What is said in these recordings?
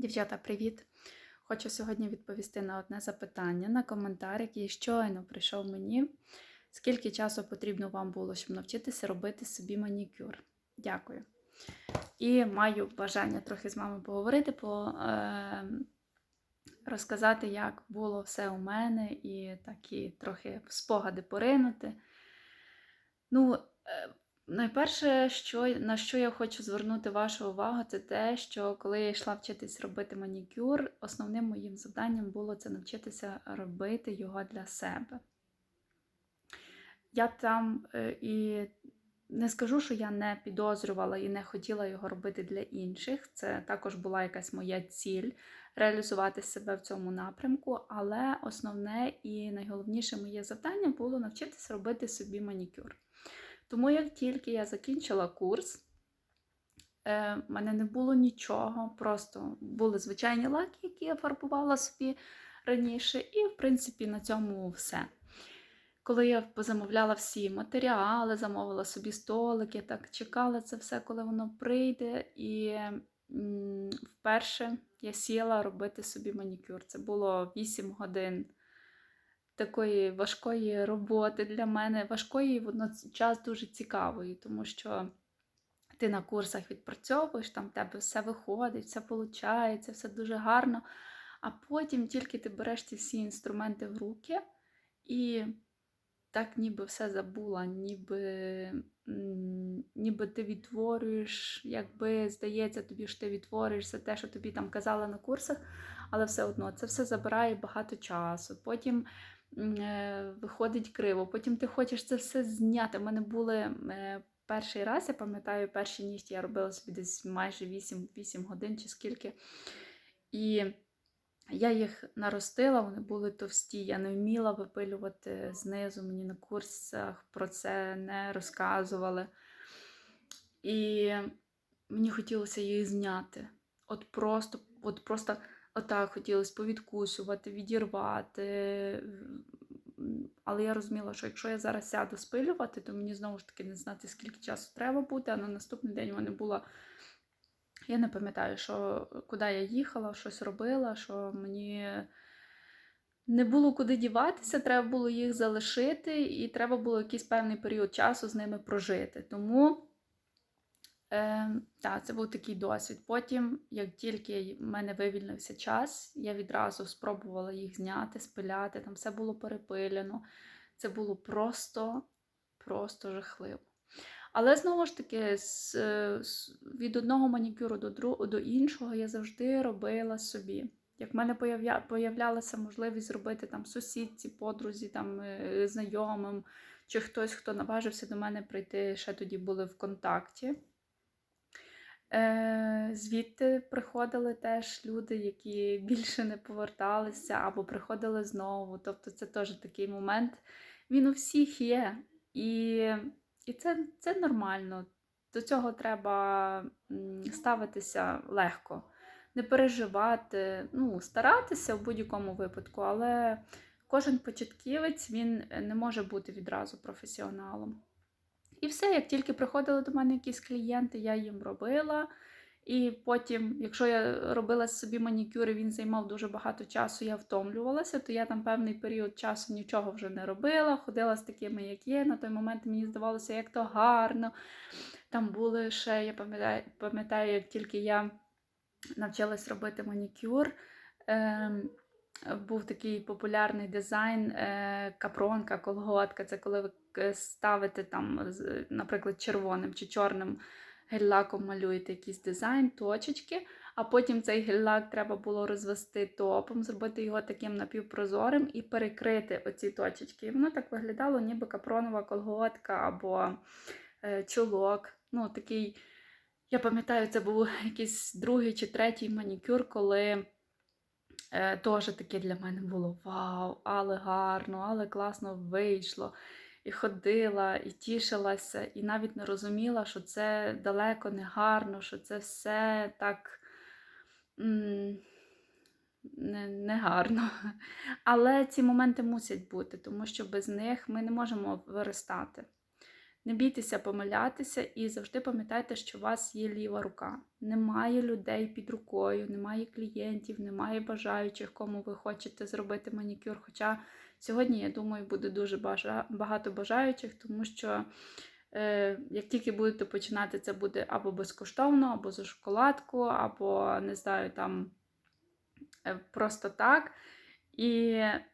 Дівчата, привіт! Хочу сьогодні відповісти на одне запитання на коментар, який щойно прийшов мені. Скільки часу потрібно вам було, щоб навчитися робити собі манікюр? Дякую. І маю бажання трохи з вами поговорити, по, е, розказати, як було все у мене, і такі трохи спогади поринути. Ну, Найперше, що, на що я хочу звернути вашу увагу, це те, що коли я йшла вчитись робити манікюр, основним моїм завданням було це навчитися робити його для себе. Я там е, і не скажу, що я не підозрювала і не хотіла його робити для інших. Це також була якась моя ціль реалізувати себе в цьому напрямку, але основне і найголовніше моє завдання було навчитися робити собі манікюр. Тому як тільки я закінчила курс, е, в мене не було нічого, просто були звичайні лаки, які я фарбувала собі раніше, і, в принципі, на цьому все. Коли я позамовляла всі матеріали, замовила собі столики, так чекала це все, коли воно прийде. І вперше я сіла робити собі манікюр. Це було 8 годин такої важкої роботи для мене, важкої і водночас дуже цікавої, тому що ти на курсах відпрацьовуєш, там в тебе все виходить, все виходить, все дуже гарно. А потім тільки ти береш ці всі інструменти в руки і так ніби все забула, ніби ніби ти відтворюєш, якби здається тобі, що ти відтворюєш все те, що тобі там казали на курсах, але все одно це все забирає багато часу. Потім виходить криво. Потім ти хочеш це все зняти. У мене були е, перший раз, я пам'ятаю, перші нігті я робила собі десь майже 8 8 годин чи скільки. І я їх наростила, вони були товсті. Я не вміла випилювати знизу, мені на курсах про це не розказували. І мені хотілося їх зняти. От просто, от просто Отак хотілося повідкусувати, відірвати. Але я розуміла, що якщо я зараз сяду спилювати, то мені знову ж таки не знати, скільки часу треба бути. А на наступний день в мене була. Я не пам'ятаю, що куди я їхала, щось робила, що мені не було куди діватися, треба було їх залишити, і треба було якийсь певний період часу з ними прожити. Тому. Е, Так, це був такий досвід. Потім, як тільки в мене вивільнився час, я відразу спробувала їх зняти, спиляти, там все було перепилено. Це було просто, просто жахливо. Але знову ж таки, з, з, від одного манікюру до до іншого я завжди робила собі. Як в мене появля, появлялася можливість зробити там сусідці, подрузі, там, е, знайомим, чи хтось, хто наважився до мене прийти, ще тоді були в контакті. Е, звідти приходили теж люди, які більше не поверталися або приходили знову. Тобто це теж такий момент. Він у всіх є. І і це, це нормально. До цього треба ставитися легко, не переживати, ну, старатися в будь-якому випадку, але кожен початківець він не може бути відразу професіоналом. І все, як тільки приходили до мене якісь клієнти, я їм робила. І потім, якщо я робила собі манікюр, і він займав дуже багато часу, я втомлювалася, то я там певний період часу нічого вже не робила, ходила з такими, як є. На той момент мені здавалося, як то гарно. Там були ще, я пам'ятаю, пам'ятаю, як тільки я навчилась робити манікюр. Е був такий популярний дизайн е, капронка, колготка. Це коли ви ставите там, наприклад, червоним чи чорним гель-лаком малюєте якийсь дизайн, точечки, а потім цей гель-лак треба було розвести топом, зробити його таким напівпрозорим і перекрити оці точечки. І воно так виглядало, ніби капронова колготка або е, чулок. Ну, такий, Я пам'ятаю, це був якийсь другий чи третій манікюр, коли. Е, Теж таке для мене було вау, але гарно, але класно вийшло. І ходила, і тішилася, і навіть не розуміла, що це далеко не гарно, що це все так м не. Але ці моменти мусять бути, тому що без них ми не можемо виростати. Не бійтеся помилятися і завжди пам'ятайте, що у вас є ліва рука. Немає людей під рукою, немає клієнтів, немає бажаючих, кому ви хочете зробити манікюр. Хоча сьогодні, я думаю, буде дуже багато бажаючих, тому що е, як тільки будете починати, це буде або безкоштовно, або за шоколадку, або не знаю, там е, просто так. І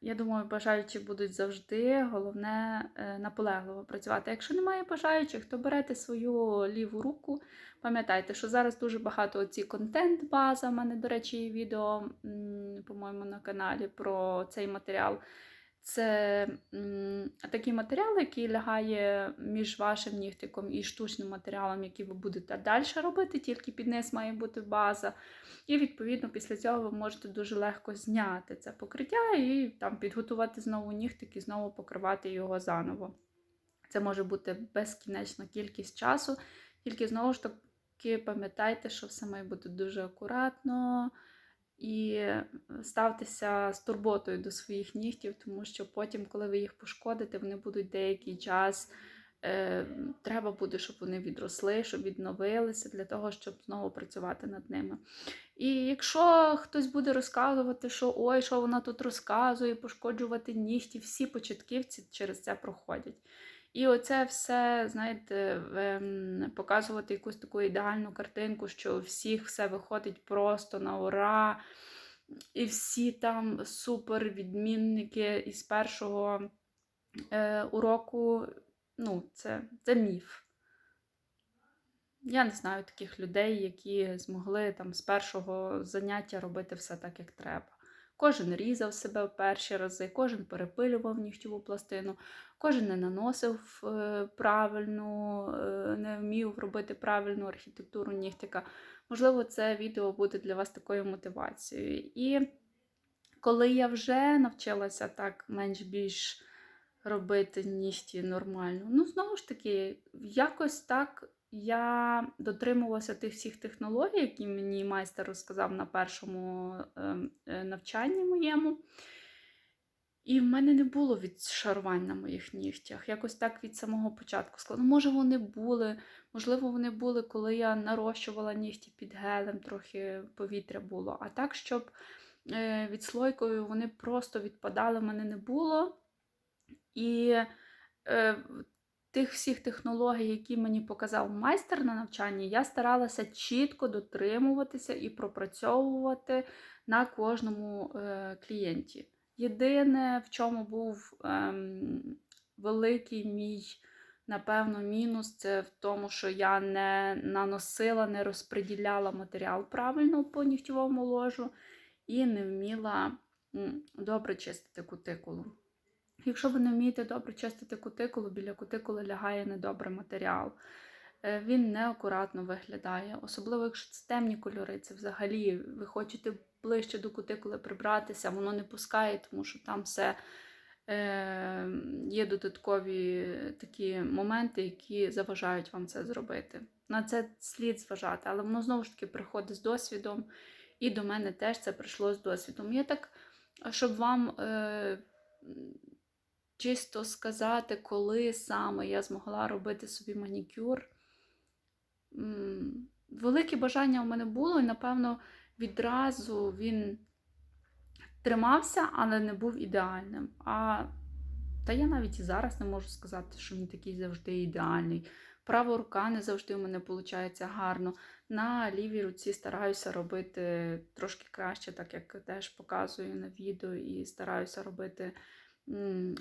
я думаю, бажаючі будуть завжди. Головне е, наполегливо працювати. Якщо немає бажаючих, то берете свою ліву руку. Пам'ятайте, що зараз дуже багато оці контент-база. У мене, до речі, є відео, по-моєму, на каналі про цей матеріал. Це такий матеріал, який лягає між вашим нігтиком і штучним матеріалом, який ви будете далі робити, тільки під низ має бути база. І, відповідно, після цього ви можете дуже легко зняти це покриття і там підготувати знову нігтик і знову покривати його заново. Це може бути безкінечна кількість часу, тільки знову ж таки пам'ятайте, що все має бути дуже акуратно і ставтеся з турботою до своїх нігтів, тому що потім, коли ви їх пошкодите, вони будуть деякий час. Е, треба буде, щоб вони відросли, щоб відновилися, для того, щоб знову працювати над ними. І якщо хтось буде розказувати, що ой, що вона тут розказує, пошкоджувати нігті, всі початківці через це проходять. І оце все, знаєте, ем, показувати якусь таку ідеальну картинку, що у всіх все виходить просто на ура, і всі там супер відмінники із першого е, уроку. Ну, це, це міф. Я не знаю таких людей, які змогли там з першого заняття робити все так, як треба. Кожен різав себе в перші рази, кожен перепилював нігтєву пластину, кожен не наносив е, правильну, е, не вмів робити правильну архітектуру нігтика. Можливо, це відео буде для вас такою мотивацією. І коли я вже навчилася так менш-більш робити нігті нормально, ну, знову ж таки, якось так я дотримувалася тих всіх технологій, які мені майстер розказав на першому ем, е, навчанні моєму. І в мене не було відшарувань на моїх нігтях. Якось так від самого початку. Ну, може, вони були, можливо, вони були, коли я нарощувала нігті під гелем, трохи повітря було. А так, щоб е, відслойкою вони просто відпадали, в мене не було. І е, тих всіх технологій, які мені показав майстер на навчанні, я старалася чітко дотримуватися і пропрацьовувати на кожному е, клієнті. Єдине, в чому був ем, великий мій, напевно, мінус, це в тому, що я не наносила, не розподіляла матеріал правильно по нігтєвому ложу і не вміла добре чистити кутикулу. Якщо ви не вмієте добре чистити кутикулу, біля кутикули лягає недобрий матеріал. Е, Він неакуратно виглядає, особливо, якщо це темні кольори, це взагалі ви хочете ближче до кутикули прибратися, воно не пускає, тому що там все е, є додаткові такі моменти, які заважають вам це зробити. На це слід зважати, але воно знову ж таки приходить з досвідом, і до мене теж це прийшло з досвідом. Я так, щоб вам. Е, чисто сказати, коли саме я змогла робити собі манікюр. Велике бажання у мене було, і, напевно, відразу він тримався, але не був ідеальним. А та я навіть і зараз не можу сказати, що він такий завжди ідеальний. Права рука не завжди у мене виходить гарно. На лівій руці стараюся робити трошки краще, так як теж показую на відео, і стараюся робити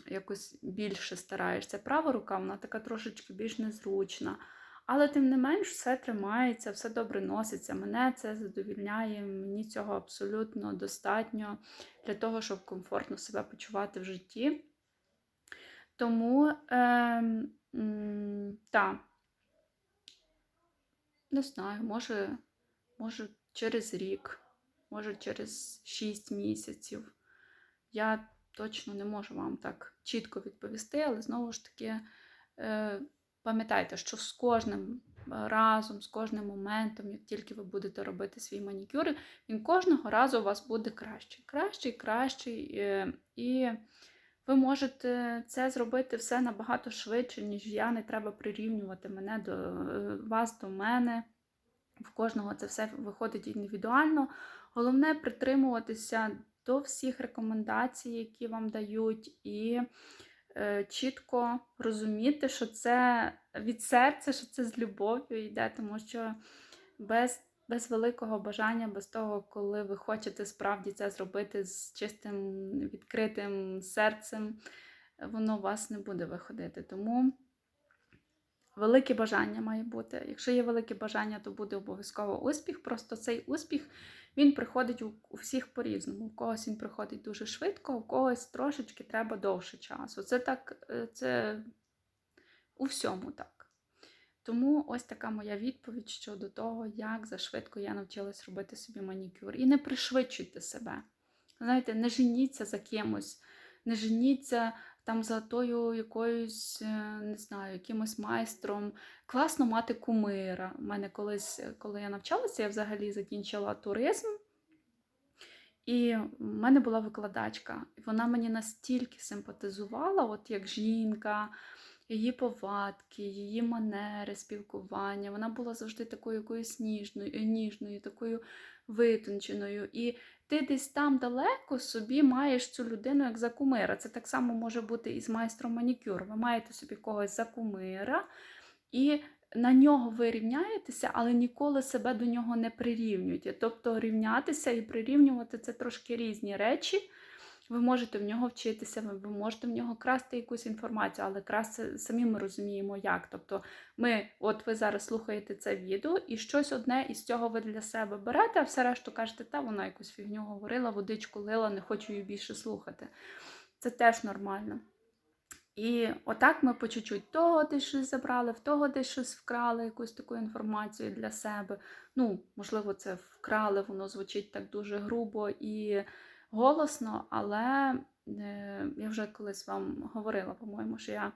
якось більше стараєшся. Права рука, вона така трошечки більш незручна. Але, тим не менш, все тримається, все добре носиться. Мене це задовільняє, мені цього абсолютно достатньо для того, щоб комфортно себе почувати в житті. Тому, е, так, не знаю, може, може через рік, може через 6 місяців. Я точно не можу вам так чітко відповісти, але знову ж таки е, пам'ятайте, що з кожним разом, з кожним моментом, як тільки ви будете робити свій манікюр, він кожного разу у вас буде краще, кращий, кращий. Е, і Ви можете це зробити все набагато швидше, ніж я. Не треба прирівнювати мене до е, вас до мене. В кожного це все виходить індивідуально. Головне притримуватися до всіх рекомендацій, які вам дають, і е, чітко розуміти, що це від серця, що це з любов'ю йде, тому що без, без великого бажання, без того, коли ви хочете справді це зробити з чистим відкритим серцем, воно у вас не буде виходити. Тому велике бажання має бути. Якщо є велике бажання, то буде обов'язково успіх. Просто цей успіх він приходить у, у всіх по-різному. У когось він приходить дуже швидко, у когось трошечки треба довше часу. Це так, е, це у всьому так. Тому ось така моя відповідь щодо того, як зашвидко я навчилась робити собі манікюр. І не пришвидшуйте себе. Знаєте, не женіться за кимось, не женіться там за тою якоюсь, е, не знаю, якимось майстром. Класно мати кумира. У мене колись, коли я навчалася, я взагалі закінчила туризм. І в мене була викладачка, і вона мені настільки симпатизувала, от як жінка, її повадки, її манери спілкування. Вона була завжди такою якоюсь ніжною, ніжною, такою витонченою. І ти десь там далеко собі маєш цю людину як за кумира. Це так само може бути і з майстром манікюр. Ви маєте собі когось за кумира, і на нього ви рівняєтеся, але ніколи себе до нього не прирівнюєте. Тобто рівнятися і прирівнювати це трошки різні речі. Ви можете в нього вчитися, ви можете в нього красти якусь інформацію, але красти самі ми розуміємо, як. Тобто, ми, от ви зараз слухаєте це відео, і щось одне із цього ви для себе берете, а все решту кажете, та вона якусь фігню говорила, водичку лила, не хочу її більше слухати. Це теж нормально. І отак ми по чуть-чуть того десь щось забрали, в того десь щось вкрали, якусь таку інформацію для себе. Ну, можливо, це вкрали, воно звучить так дуже грубо і голосно, але е, я вже колись вам говорила, по-моєму, що я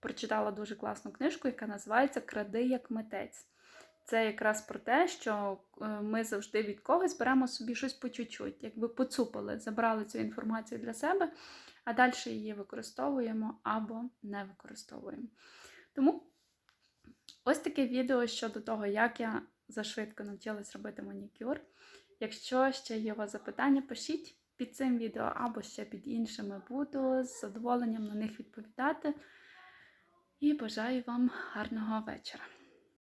прочитала дуже класну книжку, яка називається Кради як митець. Це якраз про те, що е, ми завжди від когось беремо собі щось по чуть-чуть, якби поцупили, забрали цю інформацію для себе, а далі її використовуємо або не використовуємо. Тому ось таке відео щодо того, як я зашвидко навчилась робити манікюр. Якщо ще є у вас запитання, пишіть під цим відео або ще під іншими. Буду з задоволенням на них відповідати. І бажаю вам гарного вечора.